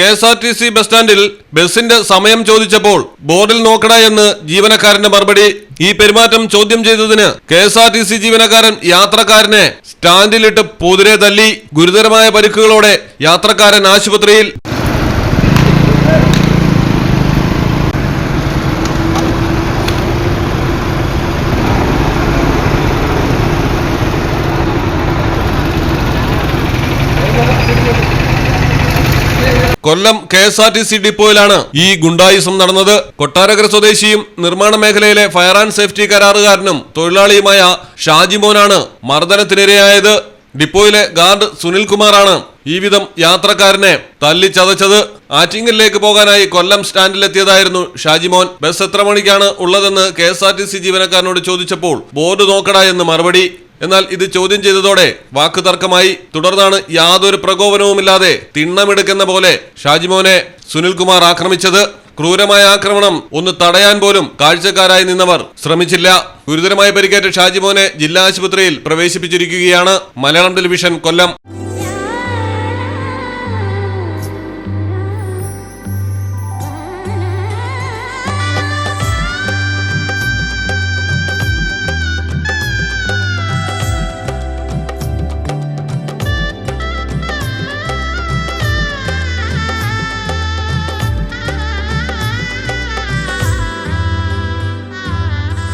K S R T C bus സ്റ്റാൻഡിൽ ബസിന്റെ സമയം ചോദിച്ചപ്പോൾ ബോർഡിൽ നോക്കട എന്ന് ജീവനക്കാരന്റെ മറുപടി. ഈ പെരുമാറ്റം ചോദ്യം ചെയ്തതിന് K S R T C ജീവനക്കാരൻ യാത്രക്കാരനെ സ്റ്റാൻഡിലിട്ട് പൊതിരെ തല്ലി ഗുരുതരമായ പരിക്കുകളോടെ യാത്രക്കാരൻ ആശുപത്രിയിൽ Kollam K S R T C ഡിപ്പോയിലാണ് ഈ ഗുണ്ടായുസം നടന്നത്. കൊട്ടാരക്കര സ്വദേശിയും നിർമ്മാണ മേഖലയിലെ ഫയർ ആൻഡ് സേഫ്റ്റി കരാറുകാരനും തൊഴിലാളിയുമായ ഷാജിമോനാണ് മർദ്ദനത്തിനിരയായത്. ഡിപ്പോയിലെ ഗാർഡ് സുനിൽ കുമാറാണ് ഈ വിധം യാത്രക്കാരനെ തല്ലിച്ചതച്ചത്. ആറ്റിങ്ങലിലേക്ക് പോകാനായി കൊല്ലം സ്റ്റാൻഡിലെത്തിയതായിരുന്നു ഷാജിമോൻ ബസ് എത്ര മണിക്കാണ് ഉള്ളതെന്ന് K S R T C ജീവനക്കാരനോട് ചോദിച്ചപ്പോൾ ബോർഡ് നോക്കടാ എന്ന് മറുപടി എന്നാൽ ഇത് ചോദ്യം ചെയ്തതോടെ വാക്കുതർക്കമായി തുടർന്നാണ് യാതൊരു പ്രകോപനവുമില്ലാതെ തിണ്ണമെടുക്കുന്ന പോലെ ഷാജിമോനെ സുനിൽകുമാർ ആക്രമിച്ചത്. ക്രൂരമായ ആക്രമണം ഒന്ന് തടയാൻ പോലും കാഴ്ചക്കാരായി നിന്നവർ ശ്രമിച്ചില്ല. ഗുരുതരമായി പരിക്കേറ്റ ഷാജിമോനെ ജില്ലാ ആശുപത്രിയിൽ പ്രവേശിപ്പിച്ചിരിക്കുകയാണ് Malayalam television Kollam.